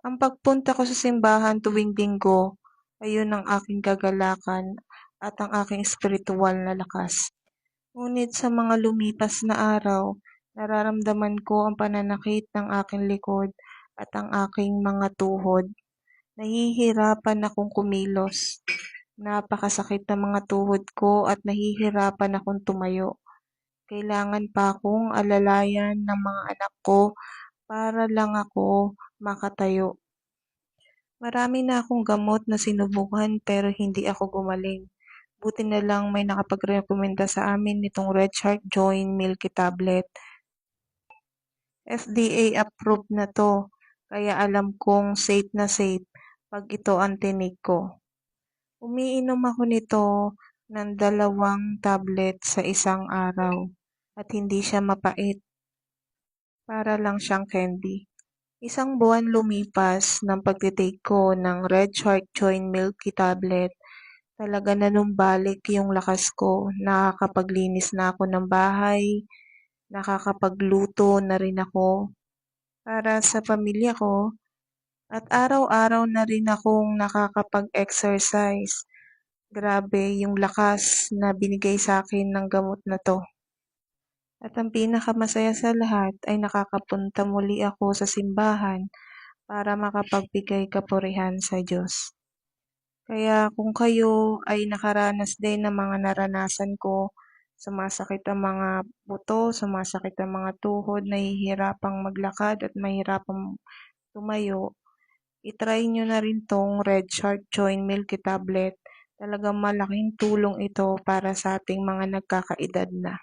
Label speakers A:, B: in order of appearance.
A: Ang pagpunta ko sa simbahan tuwing Linggo ay yun ang aking kagalakan at ang aking espirituwal na lakas. Ngunit sa mga lumipas na araw, nararamdaman ko ang pananakit ng aking likod at ang aking mga tuhod. Nahihirapan akong kumilos. Napakasakit ng mga tuhod ko at nahihirapan akong tumayo. Kailangan pa akong alalayan ng mga anak ko para lang ako makatayo. Marami na akong gamot na sinubukan pero hindi ako gumaling. Buti na lang may nakapagrekomenda sa amin nitong Red Shark Joint Milky Tablet. FDA approved na to, kaya alam kong safe na safe pag ito ang tinig ko. Umiinom ako nito ng dalawang tablet sa isang araw at hindi siya mapait. Para lang siyang candy. Isang buwan lumipas ng pagtitake ko ng Red Shark Joint Milky Tablet. Talaga na numbalik yung lakas ko. Nakakapaglinis na ako ng bahay. Nakakapagluto na rin ako para sa pamilya ko. At araw-araw na rin akong nakakapag-exercise. Grabe yung lakas na binigay sa akin ng gamot na to. At ang pinakamasaya sa lahat ay nakakapunta muli ako sa simbahan para makapagbigay kapurihan sa Diyos. Kaya kung kayo ay nakaranas din ng mga naranasan ko, sumasakit ang mga buto, sumasakit ang mga tuhod, nahihirapang maglakad at mahirapang tumayo, itry nyo na rin tong Red Shark Joint Milky Tablet. Talagang malaking tulong ito para sa ating mga nagkakaedad na.